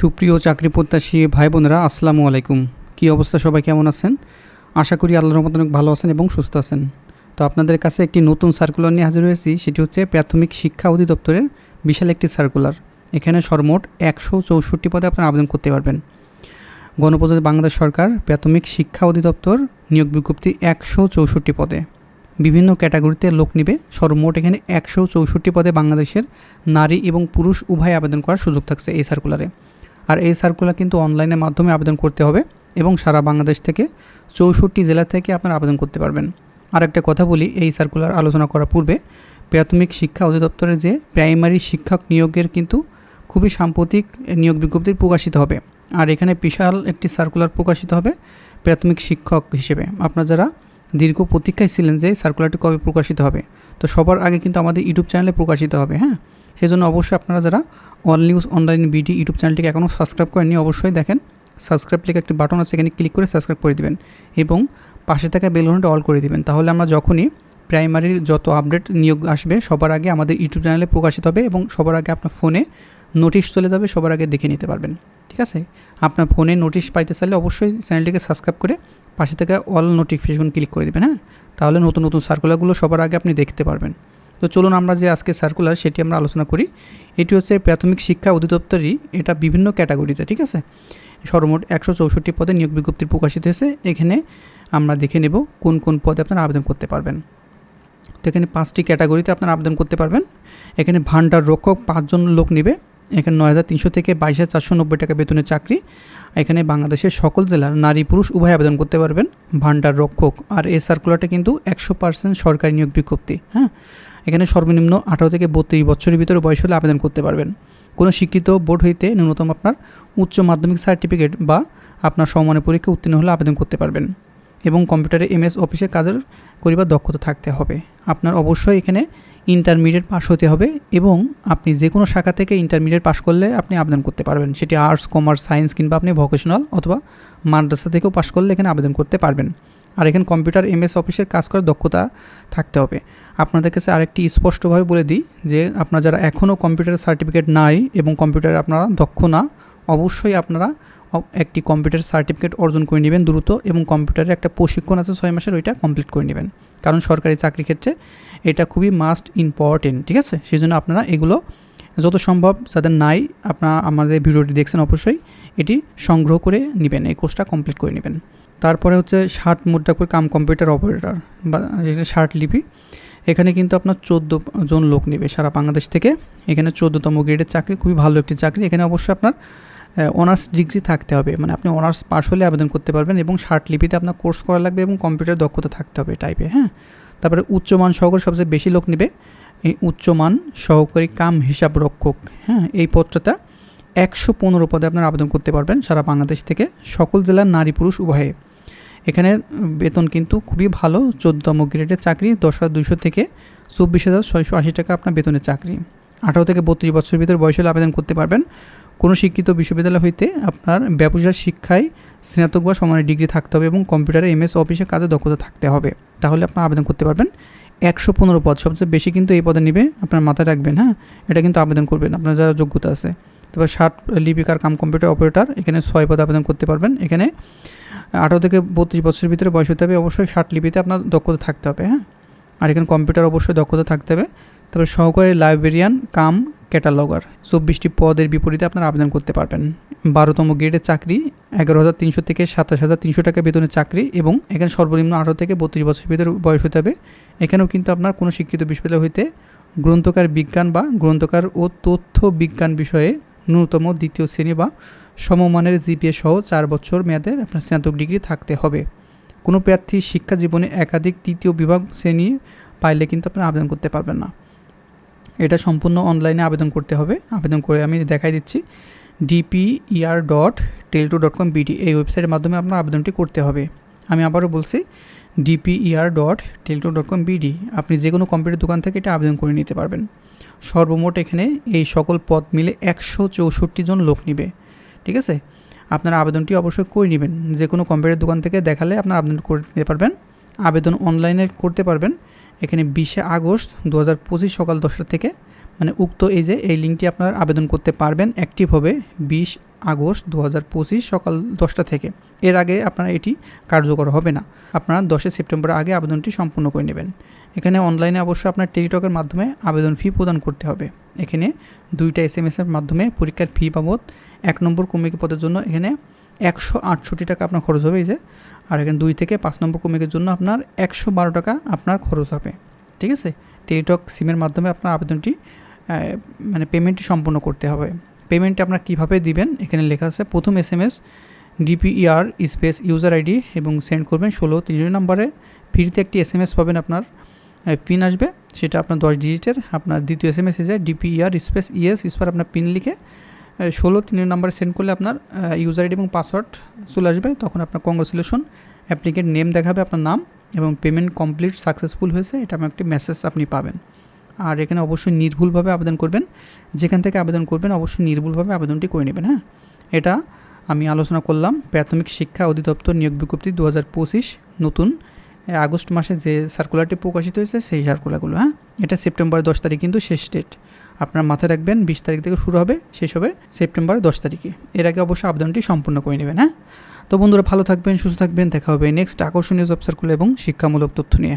সুপ্রিয় চাকরি প্রত্যাশী ভাই বোনেরা আসসালামু আলাইকুম। কী অবস্থা? সবাই কেমন আছেন? আশা করি আল্লাহর রহমত অনেক ভালো আছেন এবং সুস্থ আছেন। তো আপনাদের কাছে একটি নতুন সার্কুলার নিয়ে হাজির হয়েছি, সেটি হচ্ছে প্রাথমিক শিক্ষা অধিদপ্তরের বিশাল একটি সার্কুলার এখানে সর্বমোট একশো চৌষট্টি পদে আপনারা আবেদন করতে পারবেন। গণপ্রজাতন্ত্রী বাংলাদেশ সরকার প্রাথমিক শিক্ষা অধিদপ্তর নিয়োগ বিজ্ঞপ্তি একশো চৌষট্টি পদে। বিভিন্ন ক্যাটাগরিতে লোক নিবে। সর্বমোট এখানে একশো চৌষট্টি পদে বাংলাদেশের নারী এবং পুরুষ উভয় আবেদন করার সুযোগ থাকছে এই সার্কুলারে আর এই সার্কুলার কিন্তু অনলাইনের মাধ্যমে আবেদন করতে হবে এবং সারা বাংলাদেশ থেকে চৌষট্টি জেলা থেকে আপনারা আবেদন করতে পারবেন। আর একটা কথা বলি, এই সার্কুলার আলোচনা করার পূর্বে প্রাথমিক শিক্ষা অধিদপ্তরের যে প্রাইমারি শিক্ষক নিয়োগের কিন্তু খুবই সাম্প্রতিক নিয়োগ বিজ্ঞপ্তি প্রকাশিত হবে। আর এখানে বিশাল একটি সার্কুলার প্রকাশিত হবে প্রাথমিক শিক্ষক হিসেবে। আপনারা যারা দীর্ঘ প্রতীক্ষায় ছিলেন যে সার্কুলারটি কবে প্রকাশিত হবে, তো সবার আগে কিন্তু আমাদের ইউটিউব চ্যানেলে প্রকাশিত হবে হ্যাঁ? সেজন্য অবশ্যই আপনারা যারা All News Online BD YouTube চ্যানেলটিকে এখনও সাবস্ক্রাইব করেননি, অবশ্যই দেখেন। সাবস্ক্রাইব লিখে একটি বাটন আছে, এখানে ক্লিক করে সাবস্ক্রাইব করে দিবেন। এবং পাশে থাকা বেলুনটা অল করে দিবেন। তাহলে আমরা যখনই প্রাইমারির যত আপডেট নিয়োগ আসবে, সবার আগে আমাদের ইউটিউব চ্যানেলে প্রকাশিত হবে এবং সবার আগে আপনার ফোনে নোটিশ চলে যাবে, সবার আগে দেখে নিতে পারবেন। ঠিক আছে? আপনার ফোনে নোটিশ পাইতে চাইলে অবশ্যই চ্যানেলটিকে সাবস্ক্রাইব করে পাশে থেকে অল নোটিফিকেশন ক্লিক করে দেবেন হ্যাঁ? তাহলে নতুন নতুন সার্কুলারগুলো সবার আগে আপনি দেখতে পারবেন। তো চলুন আমরা যে আজকে সার্কুলার সেটি আমরা আলোচনা করি, এটি হচ্ছে প্রাথমিক শিক্ষা অধিদপ্তরই এটা বিভিন্ন ক্যাটাগরিতে ঠিক আছে? সর্বমোট একশো চৌষট্টি পদে নিয়োগ বিজ্ঞপ্তি প্রকাশিত হয়েছে। এখানে আমরা দেখে নেব কোন কোন পদে আপনারা আবেদন করতে পারবেন। তো এখানে পাঁচটি ক্যাটাগরিতে আপনারা আবেদন করতে পারবেন। এখানে ভান্ডার রক্ষক পাঁচজন লোক নেবে। এখানে নয় হাজার তিনশো থেকে বাইশ হাজার চারশো নব্বই টাকা বেতনের চাকরি। এখানে বাংলাদেশের সকল জেলার নারী পুরুষ উভয় আবেদন করতে পারবেন। ভান্ডার রক্ষক আর এই সার্কুলারটা কিন্তু একশো পার্সেন্ট সরকারি নিয়োগ বিজ্ঞপ্তি হ্যাঁ? এখানে সর্বনিম্ন আঠারো থেকে বত্রিশ বছরের ভিতরে বয়স হলে আবেদন করতে পারবেন। কোনো শিক্ষিত বোর্ড হইতে ন্যূনতম আপনার উচ্চ মাধ্যমিক সার্টিফিকেট বা আপনার সমানের পরীক্ষা উত্তীর্ণ হলে আবেদন করতে পারবেন এবং কম্পিউটারে এমএস অফিসে কাজের করিবার দক্ষতা থাকতে হবে। আপনার অবশ্যই এখানে ইন্টারমিডিয়েট পাস হতে হবে এবং আপনি যে কোনো শাখা থেকে ইন্টারমিডিয়েট পাস করলে আপনি আবেদন করতে পারবেন। সেটি আর্টস, কমার্স, সায়েন্স কিংবা আপনি ভোকেশনাল অথবা মাদ্রাসা থেকেও পাস করলে এখানে আবেদন করতে পারবেন। আর এখানে কম্পিউটার, এমএস অফিসের কাজ করার দক্ষতা থাকতে হবে। আপনাদের কাছে আরেকটি স্পষ্টভাবে বলে দিই যে, আপনারা যারা এখনও কম্পিউটার সার্টিফিকেট নাই এবং কম্পিউটারে আপনারা দক্ষ না, অবশ্যই আপনারা একটি কম্পিউটার সার্টিফিকেট অর্জন করে নেবেন দ্রুত এবং কম্পিউটারের একটা প্রশিক্ষণ আছে ছয় মাসের, ওইটা কমপ্লিট করে নেবেন। কারণ সরকারি চাকরি ক্ষেত্রে এটা খুবই মাস্ট ইম্পর্টেন্ট ঠিক আছে? সেই জন্য আপনারা এগুলো যত সম্ভব যাদের নাই, আপনারা আমাদের ভিডিওটি দেখছেন অবশ্যই, এটি সংগ্রহ করে নেবেন, এই কোর্সটা কমপ্লিট করে নেবেন। তারপরে হচ্ছে ষাট মুদ্রাপুর কাম কম্পিউটার অপারেটর বা ষাট লিপি। এখানে কিন্তু আপনার চোদ্দ জন লোক নেবে সারা বাংলাদেশ থেকে। এখানে চোদ্দোতম গ্রেডের চাকরি, খুবই ভালো একটি চাকরি। এখানে অবশ্যই আপনার অনার্স ডিগ্রি থাকতে হবে। মানে আপনি অনার্স পাস হলে আবেদন করতে পারবেন এবং ষাট লিপিতে আপনার কোর্স করা লাগবে এবং কম্পিউটার দক্ষতা থাকতে হবে টাইপে হ্যাঁ? তারপরে উচ্চমান সহকারী সবচেয়ে বেশি লোক নেবে। এই উচ্চমান সহকারী কাম হিসাব রক্ষক হ্যাঁ এই পত্রটা একশো পনেরো পদে আপনার আবেদন করতে পারবেন সারা বাংলাদেশ থেকে, সকল জেলার নারী পুরুষ উভয়ে। এখানে বেতন কিন্তু খুবই ভালো, চোদ্দতম গ্রেডের চাকরি, দশ হাজার দুশো থেকে চব্বিশ হাজার ছয়শো আশি টাকা আপনার বেতনের চাকরি। আঠারো থেকে বত্রিশ বছরের ভিতরে বয়স হলে আবেদন করতে পারবেন। কোনো শিক্ষিত বিশ্ববিদ্যালয় হইতে আপনার ব্যবসার শিক্ষায় স্নাতক বা সমানের ডিগ্রি থাকতে হবে এবং কম্পিউটারে এমএস অফিসে কাজে দক্ষতা থাকতে হবে। তাহলে আপনার আবেদন করতে পারবেন। একশো পনেরো পদ, সবচেয়ে বেশি কিন্তু এই পদে নেবে, আপনার মাথায় রাখবেন হ্যাঁ? এটা কিন্তু আবেদন করবেন, আপনার যারা যোগ্যতা আছে। তারপর ষাট লিপিকার কাম কম্পিউটার অপারেটর, এখানে ছয় পদে আবেদন করতে পারবেন। এখানে আঠারো থেকে বত্রিশ বছরের ভিতরে বয়স হতে হবে, অবশ্যই ষাট লিপিতে আপনার দক্ষতা থাকতে হবে হ্যাঁ? আর এখানে কম্পিউটার অবশ্যই দক্ষতা থাকতে হবে। তারপরে সহকারী লাইব্রেরিয়ান, কাম ক্যাটালগার চব্বিশটি পদের বিপরীতে আপনারা আবেদন করতে পারবেন। বারোতম গ্রেডের চাকরি, এগারো হাজার তিনশো থেকে সাতাশ হাজার তিনশো টাকা বেতনের চাকরি এবং এখানে সর্বনিম্ন আঠারো থেকে বত্রিশ বছর ভিতরে বয়স হতে হবে। এখানেও কিন্তু আপনার কোনো শিক্ষিত বিশ্ববিদ্যালয় হইতে গ্রন্থকার বিজ্ঞান বা গ্রন্থকার ও তথ্য বিজ্ঞান বিষয়ে ন্যূনতম দ্বিতীয় শ্রেণি বা সমমানের জিপিএ সহ চার বছর মেয়াদের আপনার স্নাতক ডিগ্রি থাকতে হবে। কোনো প্রার্থী শিক্ষা জীবনে একাধিক তৃতীয় বিভাগ শ্রেণি পাইলে কিন্তু আপনারা আবেদন করতে পারবেন না। এটা সম্পূর্ণ অনলাইনে আবেদন করতে হবে। আবেদন করে আমি দেখাই দিচ্ছি। DPER dot teletalk dot com BD এই ওয়েবসাইটের মাধ্যমে আপনার আবেদনটি করতে হবে। আমি আবারও বলছি DPER dot teletalk dot com BD আপনি যে কোনো কম্পিউটার দোকান থেকে এটা আবেদন করে নিতে পারবেন। সর্বমোট এখানে এই সকল পদ মিলে একশো চৌষট্টি জন লোক নিবে। ঠিক আছে? আপনার আবেদনটি অবশ্যই করে নেবেন। যে কোনো কম্পিউটার দোকান থেকে দেখালে আপনার আবেদন করে নিতে পারবেন। আবেদন অনলাইনে করতে পারবেন। এখানে বিশে আগস্ট দু হাজার পঁচিশ সকাল দশটা থেকে। মানে উক্ত এই যে, এই লিঙ্কটি আপনার আবেদন করতে পারবেন অ্যাক্টিভ হবে বিশ আগস্ট দু হাজার পঁচিশ সকাল দশটা থেকে। এর আগে আপনার এটি কার্যকর হবে না। আপনারা দশই সেপ্টেম্বর আগে আবেদনটি সম্পূর্ণ করে নেবেন। এখানে অনলাইনে অবশ্যই আপনার টেলিটকের মাধ্যমে আবেদন ফি প্রদান করতে হবে। এখানে দুইটা এস এম এসের মাধ্যমে পরীক্ষার ফি বাবদ এক নম্বর কমিটি পদের জন্য এখানে একশো আটষট্টি টাকা আপনার খরচ হবে এই যে। আর এখানে দুই থেকে পাঁচ নম্বর কমিটির জন্য আপনার একশো বারো টাকা আপনার খরচ হবে। ঠিক আছে? টেলিটক সিমের মাধ্যমে আপনার আবেদনটি মানে পেমেন্টটি সম্পূর্ণ করতে হবে। পেমেন্টটি আপনার কীভাবে দিবেন? এখানে লেখা আছে, প্রথম S M S, DPER, space, user ID এবং সেন্ড করবেন। ষোলো তিরিশ নম্বরে ফ্রিতে একটি এস এম এস পাবেন আপনার পিন আসবে। সেটা আপনার দশ ডিজিটের আপনার দ্বিতীয় এস এম এস এসে ডিপিইআর, স্পেস, ইএস স্পার আপনার পিন লিখে ষোলো তিনের নাম্বারে সেন্ড করলে আপনার ইউজার আইডি এবং পাসওয়ার্ড চলে আসবে। তখন আপনার কংগ্রেচুলেশন অ্যাপ্লিকেন্ট নেম দেখাবে আপনার নাম এবং পেমেন্ট কমপ্লিট সাকসেসফুল হয়েছে, এটা আমার একটি মেসেজ আপনি পাবেন। আর এখানে অবশ্যই নির্ভুলভাবে আবেদন করবেন। যেখান থেকে আবেদন করবেন, অবশ্যই নির্ভুলভাবে আবেদনটি করে নেবেন হ্যাঁ? এটা আমি আলোচনা করলাম। প্রাথমিক শিক্ষা অধিদপ্তর নিয়োগ বিজ্ঞপ্তি দু হাজার পঁচিশ, নতুন। আগস্ট মাসে যে সার্কুলারটি প্রকাশিত হয়েছে, সেই সার্কুলারগুলো হ্যাঁ? এটা সেপ্টেম্বর দশ তারিখ, কিন্তু শেষ ডেট আপনার মাথায় রাখবেন, বিশ তারিখ থেকে শুরু হবে, শেষ হবে সেপ্টেম্বর দশ তারিখে। এর আগে অবশ্যই আবেদনটি সম্পূর্ণ করে নেবেন হ্যাঁ? তো বন্ধুরা, ভালো থাকবেন, সুস্থ থাকবেন। দেখা হবে নেক্সট আকর্ষণীয় জব সার্কুলার এবং শিক্ষামূলক তথ্য নিয়ে।